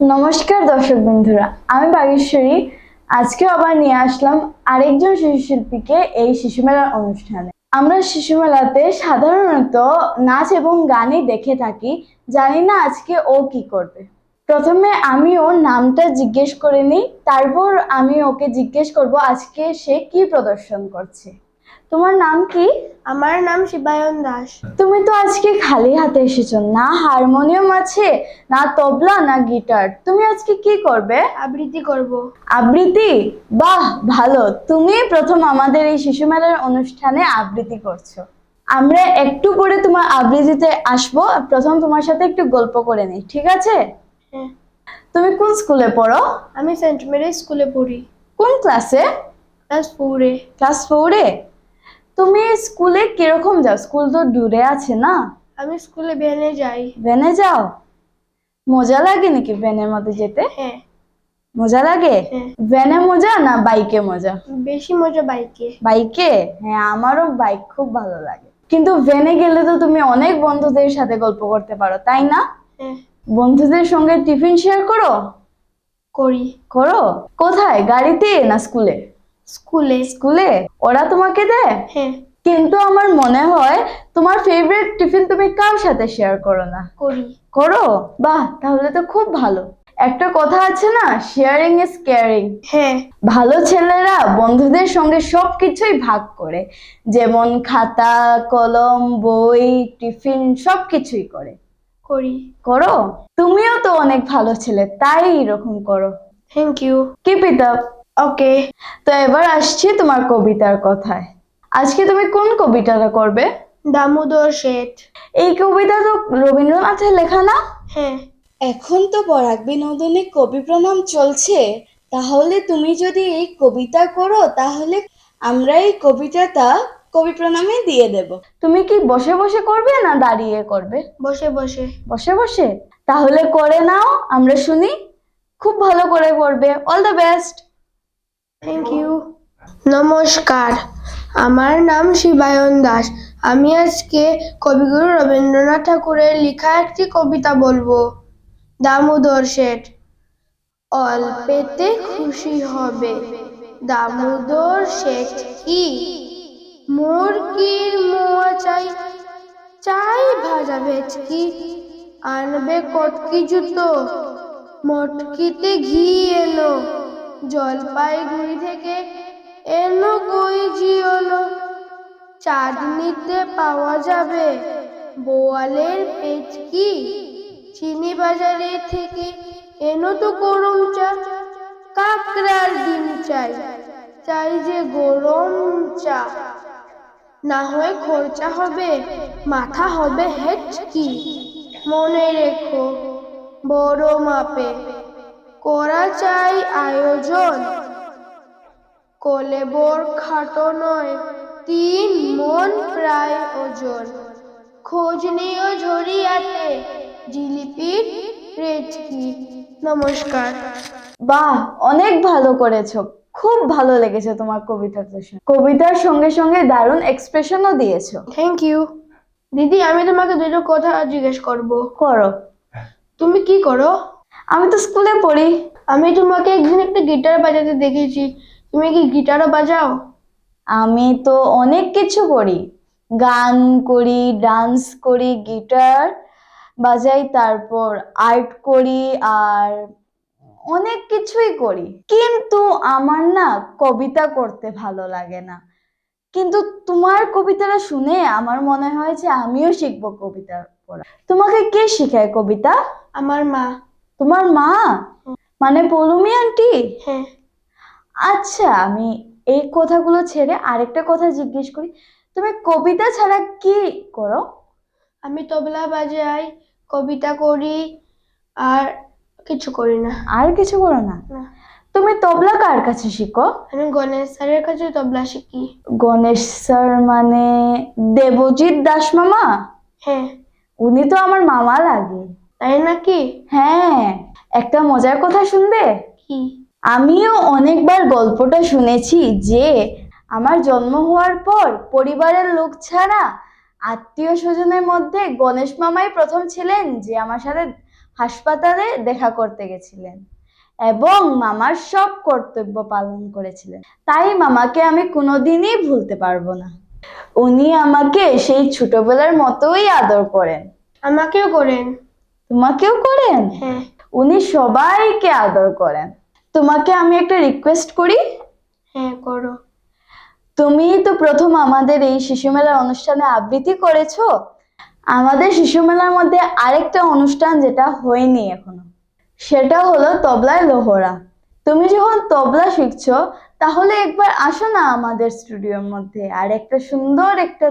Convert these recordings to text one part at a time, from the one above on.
নমস্কার দর্শক বন্ধুরা, আমি বাগেশ্বরী। আজকে আবার নিয়ে আসলাম আরেকজন শিশু শিল্পীকে এই শিশু মেলার অনুষ্ঠানে। আমরা শিশু মেলাতে সাধারণত নাচ এবং গানই দেখে থাকি, জানি না আজকে ও কি করবে। প্রথমে আমি ওর নামটা জিজ্ঞেস করে নিই, তারপর আমি ওকে জিজ্ঞেস করব আজকে সে কি প্রদর্শন করছে। তোমার নাম কি? আমার নাম শিবায়ন দাস। তুমি তো আজকে খালি হাতে এসেছ। না হারমোনিয়াম আছে না তবলা না গিটার। তুমি আজকে কি করবে? আবৃত্তি করব। আবৃত্তি? বাহ ভালো। তুমি প্রথম আমাদের এই শিশু মেলার অনুষ্ঠানে আবৃত্তি করছ। আমরা একটু পরে তোমার আবৃত্তিতে আসব। প্রথম তোমার সাথে একটু গল্প করে নিই ঠিক আছে? হ্যাঁ। তুমি কোন স্কুলে পড়ো? আমি সেন্ট মেরি স্কুলে পড়ি। কোন ক্লাসে? ক্লাস ফোরে ক্লাস ফোরে তুমি স্কুলে কীরকম যাও? স্কুল তো দূরে আছে না? আমি স্কুলে ভ্যানে যাই। ভ্যানে যাও? মজা লাগে নাকি ভ্যানের মধ্যে যেতে? হ্যাঁ। মজা লাগে? হ্যাঁ। ভ্যানে মজা না বাইকে মজা? বেশি মজা বাইকে। বাইকে? হ্যাঁ আমারও বাইক খুব ভালো লাগে। কিন্তু ভ্যানে গেলে তো তুমি অনেক বন্ধুদের সাথে গল্প করতে পারো তাই না? হ্যাঁ। বন্ধুদের সঙ্গে টিফিন শেয়ার করো? করি। করো? কোথায়? গাড়িতে না স্কুলে? স্কুলে। স্কুলে? ওরা তোমাকে দেয়? হ্যাঁ। কিন্তু আমার মনে হয় তোমার ফেভারিট টিফিন তুমি কার সাথে শেয়ার করো না? করি। করো? বাহ তাহলে তো খুব ভালো। একটা কথা আছে না শেয়ারিং ইজ কেয়ারিং হ্যাঁ। ভালো ছেলেরা বন্ধুদের সঙ্গে সবকিছুই ভাগ করে। যেমন খাতা কলম বই টিফিন সবকিছুই করে। করি। করো? তুমিও তো অনেক ভালো ছেলে তাই এরকম করো। Thank you keep it up okay তো এবার আসছি তোমার কবিতার কথায়। আজকে তুমি কোন কবিতাটা করবে? দামোদর শেঠ। এই কবিতা তো রবীন্দ্রনাথের লেখা না? হ্যাঁ। এখন তো পরাগ বিনোদনে কবি প্রণাম চলছে। তাহলে তুমি যদি এই কবিতা করো তাহলে আমরা এই কবিতাটা কবি প্রণামে দিয়ে দেব। তুমি কি বসে বসে করবে না দাঁড়িয়ে করবে? বসে বসে। বসে বসে? তাহলে করে নাও আমরা শুনি। খুব ভালো করে করবে all the best thank you নমস্কার। আমার নাম শিবায়ন দাস। আমি আজকে কবিগুরু রবীন্দ্রনাথ ঠাকুরের লেখা একটি কবিতা বলব। দামোদর শেঠ। অল্পেতে খুশি হবে। দামোদর শেঠ কি? মুরগির মোয়া চাই? চাই ভাজা ভেচকি আনবে কটকি জুতো? মটকিতে ঘি এনো? জলপাইগুড়ি থেকে এনো কই জিওনো চাঁদনিতে পাওয়া যাবে বোয়ালের পেচকি চিনি বাজারে থেকে এনো তো গরম চা, কাকড়ার ডিম চাই চাই যে গরম চা। না হয় খরচা হবে, মাথা হবে হেঁচকি। মনে রেখো, বড় মাপে করা চাই আয়োজন। কলেবর খাটো নয় তিন মন প্রায় ওজন। খোঁজ নিও ঝরিয়াতে জিলিপির রেচকি নমস্কার। বাহ অনেক ভালো করেছ। খুব ভালো লেগেছে তোমার কবিতাটা শুনে কবিতার সঙ্গে সঙ্গে দারুণ এক্সপ্রেশনও দিয়েছ। থ্যাংক ইউ দিদি আমি তোমাকে দুটো কথা জিজ্ঞেস করব। করো। তুমি কি করো? আমি তো স্কুলে পড়ি। আমি তোমাকে একদিন একটা গিটার বাজাতে দেখেছি। তুমি কি গিটারও বাজাও? আমি তো অনেক কিছু করি। গান করি ডান্স করি গিটার বাজাই তারপর আর্ট করি আর অনেক কিছুই করি। কিন্তু আমার না কবিতা করতে ভালো লাগে না। কিন্তু তোমার কবিতাটা শুনে আমার মনে হয় যে আমিও শিখব কবিতা পড়া। তোমাকে কে শেখায় কবিতা? আমার মা। তোমার মা? মানে পলুমি আন্টি হ্যাঁ। আচ্ছা আমি এই কথাগুলো ছেড়ে আরেকটা কথা জিজ্ঞেস করি। তুমি কবিতা ছাড়া কি করো? আমি তবলা বাজাই কবিতা করি আর কিছু করি না। আর কিছু করো না। তুমি তবলা কার কাছে শিখো? আমি গণেশ স্যারের কাছে তবলা শিখি। গণেশ স্যার মানে দেবজিৎ দাস মামা? হ্যাঁ। উনি তো আমার মামা লাগে। তাই নাকি? হ্যাঁ। একটা মজার কথা শুনবে? কি? আমিও অনেকবার গল্পটা শুনেছি যে আমার জন্ম হওয়ার পর পরিবারের লোক ছাড়া আত্মীয় স্বজনের মধ্যে গণেশ মামাই প্রথম ছিলেন যে আমার সাথে হাসপাতালে দেখা করতে গেছিলেন এবং মামার সব কর্তব্য পালন করেছিলেন। তাই মামাকে আমি কোনোদিনই ভুলতে পারব না। উনি আমাকে সেই ছোটবেলার মতোই আদর করেন। আমাকেও করেন। তোমাকেও করেন? হ্যাঁ। উনি সবাইকে আদর করেন। তোমাকে আমি একটা রিকোয়েস্ট করি? হ্যাঁ করো। তুমি তো প্রথম আমাদের এই শিশু মেলার অনুষ্ঠানে আবৃত্তি করেছ। আমাদের শিশু মেলার মধ্যে আরেকটা অনুষ্ঠান যেটা হয়নি এখনও। সেটা হলো তবলায় লোহরা। তুমি যখন তবলা শিখছো তাহলে একবার আসো না আমাদের স্টুডিওর মধ্যে। আর একটা সুন্দর একটা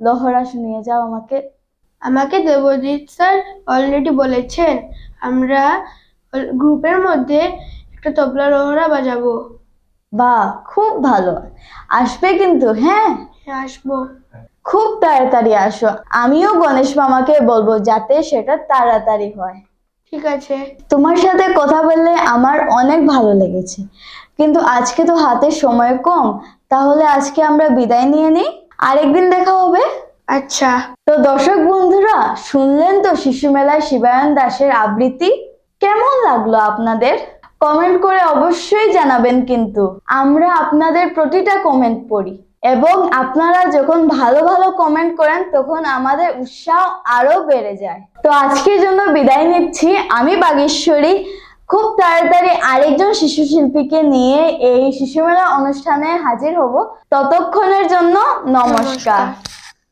লোহরা শুনিয়ে যাও আমাকে। আমাকে দেবজিৎ স্যার অলরেডি বলেছেন আমরা গ্রুপের মধ্যে একটা তবলা লোহরা বাজাবো। বাহ খুব ভালো। আসবে কিন্তু হ্যাঁ? হ্যাঁ আসব। খুব তাড়াতাড়ি আসো। আমিও গণেশ মামাকে বলব যাতে সেটা তাড়াতাড়ি হয়। ঠিক আছে। তোমার সাথে কথা বললে আমার অনেক ভালো লেগেছে। কিন্তু আজকে তো হাতে সময় কম তাহলে আজকে আমরা বিদায় নিয়ে নিই। আরেকদিন দেখা হবে। আচ্ছা। তো দর্শক বন্ধুরা শুনলেন তো শিশু মেলায় শিবায়ন দাসের আবৃত্তি? কেমন লাগল আপনাদের? কমেন্ট করে অবশ্যই জানাবেন কিন্তু। আমরা আপনাদের প্রতিটা কমেন্ট পড়ি এবং আপনারা যখন ভালো ভালো কমেন্ট করেন তখন আমাদের উৎসাহ আরও বেড়ে যায়। তো আজকের জন্য বিদায় নিচ্ছি। আমি বাগেশ্বরী। খুব তাড়াতাড়ি আরেকজন শিশু শিল্পীকে নিয়ে এই শিশু মেলা অনুষ্ঠানে হাজির হব। ততক্ষণের জন্য নমস্কার। নমস্কার।